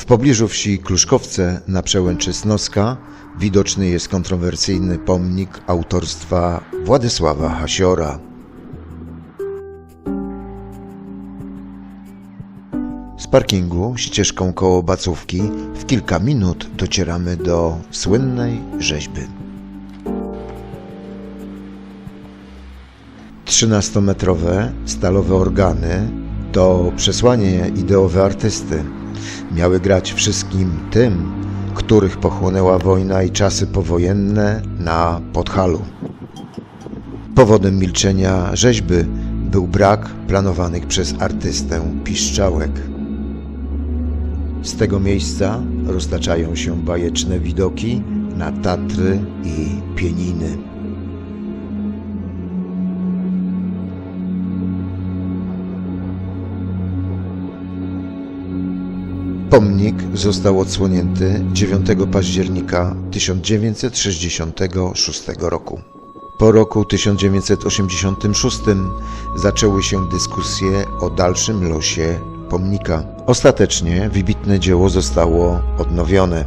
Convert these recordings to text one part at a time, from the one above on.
W pobliżu wsi Kluszkowce na przełęczy Snoska widoczny jest kontrowersyjny pomnik autorstwa Władysława Hasiora. Z parkingu ścieżką koło Bacówki w kilka minut docieramy do słynnej rzeźby. 13-metrowe stalowe organy to przesłanie ideowe artysty. Miały grać wszystkim tym, których pochłonęła wojna i czasy powojenne na Podhalu. Powodem milczenia rzeźby był brak planowanych przez artystę piszczałek. Z tego miejsca roztaczają się bajeczne widoki na Tatry i Pieniny. Pomnik został odsłonięty 9 października 1966 roku. Po roku 1986 zaczęły się dyskusje o dalszym losie pomnika. Ostatecznie wybitne dzieło zostało odnowione,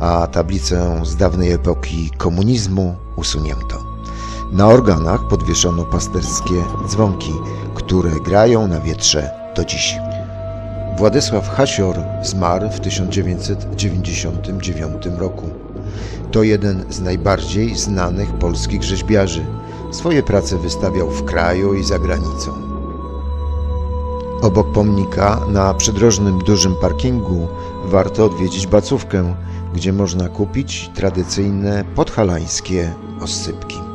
a tablicę z dawnej epoki komunizmu usunięto. Na organach podwieszono pasterskie dzwonki, które grają na wietrze do dziś. Władysław Hasior zmarł w 1999 roku. To jeden z najbardziej znanych polskich rzeźbiarzy. Swoje prace wystawiał w kraju i za granicą. Obok pomnika na przydrożnym dużym parkingu warto odwiedzić bacówkę, gdzie można kupić tradycyjne podhalańskie oscypki.